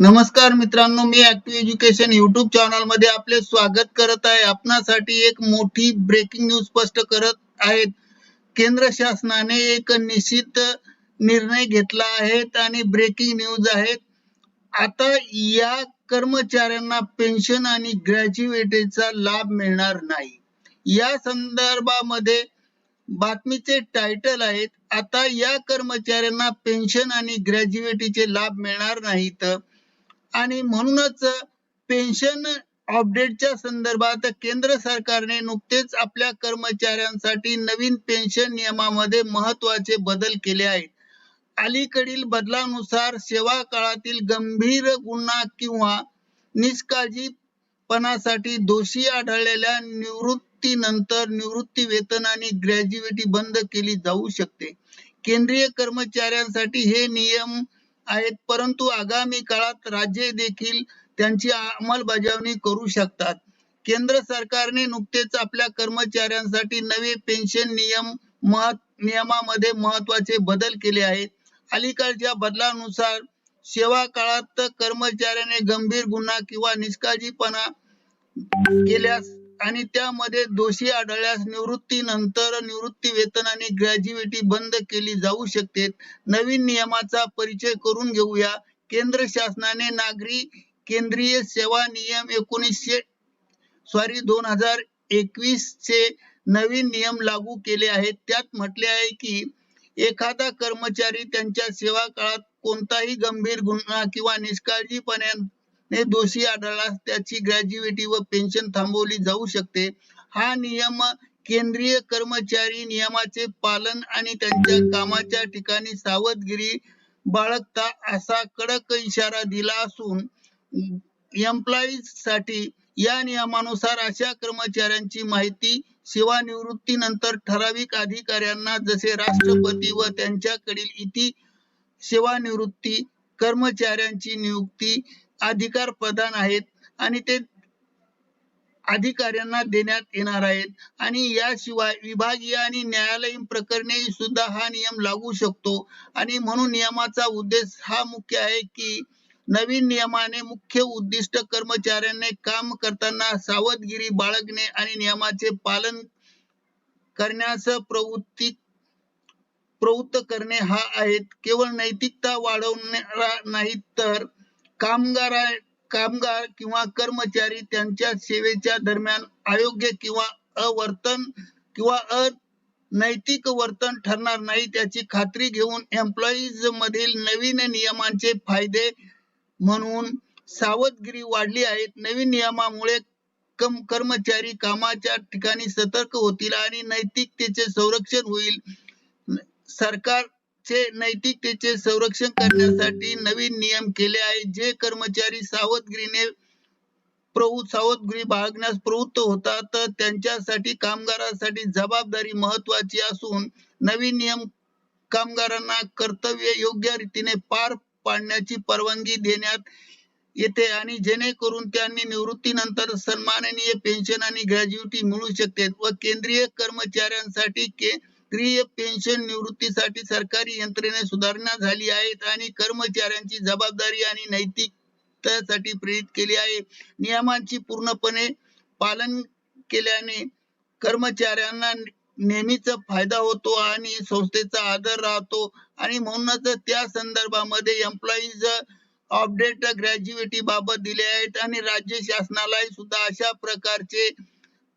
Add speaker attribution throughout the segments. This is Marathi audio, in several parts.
Speaker 1: नमस्कार मित्रांनो मी ऍक्टिव्ह एज्युकेशन युट्यूब चॅनलमध्ये आपले स्वागत करत आहे. आपणासाठी एक मोठी ब्रेकिंग न्यूज स्पष्ट करत आहेत. केंद्र शासनाने एक निश्चित निर्णय घेतला आहे आणि ब्रेकिंग न्यूज आहेत आता या कर्मचाऱ्यांना पेन्शन आणि ग्रॅज्युएटीचा लाभ मिळणार नाही. या संदर्भामध्ये बातमीचे टायटल आहेत आता या कर्मचाऱ्यांना पेन्शन आणि ग्रॅज्युएटीचे लाभ मिळणार नाहीत. आणि म्हणूनच पेन्शन अपडेटच्या संदर्भात केंद्र सरकारने नुकतेच आपल्या कर्मचाऱ्यांसाठी नवीन पेन्शन नियमामध्ये महत्त्वाचे बदल केले आहेत. अलीकडील बदलानुसार सेवा काळातील गंभीर गुन्हा किंवा निष्काळजीपणासाठी दोषी आढळलेल्या निवृत्तीनंतर निवृत्ती वेतन आणि ग्रॅज्युएटी बंद केली जाऊ शकते. केंद्रीय कर्मचाऱ्यांसाठी हे नियम आहेत परंतु आगामी काळात राज्ये देखील त्यांची अंमलबजावणी करू शकतात. केंद्र सरकारने नुकतेच आपल्या कर्मचाऱ्यांसाठी नवे पेन्शन नियम नियमामध्ये महत्त्वाचे बदल केले आहेत. अलीकडच्या बदलानुसार सेवा काळात कर्मचाऱ्याने गंभीर गुन्हा किंवा निष्काळजीपणा केल्यास आणि त्यामध्ये दोषी आढळल्यास निवृत्तीनंतर निवृत्ती वेतन आणि ग्रॅज्युएटी बंद केली जाऊ शकते. नवीन नियमाचा परिचय करून घेऊया. केंद्र शासनाने नागरी केंद्रीय सेवा नियम एकोणीसशे सॉरी दोन हजार एकवीस चे नवीन नियम लागू केले आहेत. त्यात म्हटले आहे की एखादा कर्मचारी त्यांच्या सेवा काळात कोणताही गंभीर गुन्हा किंवा निष्काळजीपणे ने दोषी आढळला. त्याची ग्रॅज्युएटी व पेन्शन थांबवली जाऊ शकते. हा नियम केंद्रीय कर्मचारी नियमाचे पालन आणि त्यांच्या कामाच्या ठिकाणी सावधगिरी बाळगता असा कडक इशारा दिला असून एम्प्लॉईजसाठी या नियमानुसार अशा कर्मचाऱ्यांची माहिती सेवानिवृत्तीनंतर ठराविक अधिकाऱ्यांना जसे राष्ट्रपती व त्यांच्याकडील इति सेवानिवृत्ती कर्मचाऱ्यांची नियुक्ती अधिकार प्रदान आहेत आणि ते अधिकाऱ्यांना देण्यात येणार आहेत. आणि याशिवाय विभागीय आणि न्यायालयीन प्रकरणे सुद्धा हा नियम लागू शकतो. आणि म्हणून नियमाचा उद्देश हा मुख्य आहे की नवीन नियमाने मुख्य उद्दिष्ट कर्मचाऱ्यांनी काम करताना सावधगिरी बाळगणे आणि नियमाचे पालन करण्यास प्रवृत्ती प्रवृत्त करणे हा आहेत केवळ नैतिकता वाढवणारा नाही तर कामगार कामगार किंवा कर्मचारी त्यांच्या सेवेच्या दरम्यान अयोग्य किंवा अवर्तन किंवा अनैतिक वर्तन ठरणार नाही. त्याची खात्री घेऊन एम्प्लॉईज मधील नवीन नियमांचे फायदे म्हणून सावधगिरी वाढली आहे. नवीन नियमामुळे कर्मचारी कामाच्या ठिकाणी सतर्क होतील आणि नैतिकतेचे संरक्षण होईल. सरकार चे नैतिकतेचे संरक्षण करण्यासाठी नवीन नियम केले आहेत जे कर्मचारी सावधगिरीने प्रवृत्त सावधगिरी बाळगण्यास प्रवृत्त होतात. त्यांच्यासाठी कामगारांसाठी जबाबदारी महत्वाची असून नवीन नियम कामगारांना कर्तव्य योग्य रीतीने पार पाडण्याची परवानगी देण्यात येते आणि जेणेकरून त्यांनी निवृत्तीनंतर सन्माननीय पेन्शन आणि ग्रॅज्युटी मिळू शकते व केंद्रीय कर्मचाऱ्यांसाठी के राष्ट्रीय पेन्शन निवृत्तीसाठी सरकारी यंत्रणे सुधारणा झाली आहेत आणि कर्मचाऱ्यांची जबाबदारी आणि नैतिकतेसाठी प्रेरित केली आहे. नियमांची पूर्णपणे पालन केल्याने कर्मचाऱ्यांना नेहमीच फायदा होतो आणि संस्थेचा आदर राहतो. आणि म्हणूनच त्या संदर्भामध्ये एम्प्लॉईज अपडेट ग्रॅज्युएटी बाबत दिले आहेत आणि राज्य शासनाला सुद्धा अशा प्रकारचे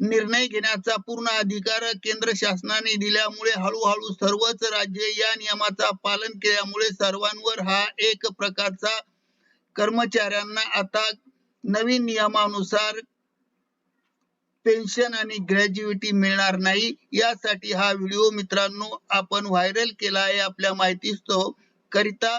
Speaker 1: निर्णय घेण्याचा पूर्ण अधिकार केंद्र शासनाने दिल्यामुळे हळूहळू सर्वच राज्य या नियमाचा पालन केल्यामुळे सर्वांवर हा एक प्रकारचा कर्मचाऱ्यांना आता नवीन नियमानुसार पेन्शन आणि ग्रॅज्युएटी मिळणार नाही. यासाठी हा व्हिडिओ मित्रांनो आपण व्हायरल केला आहे आपल्या माहितीस्तव करिता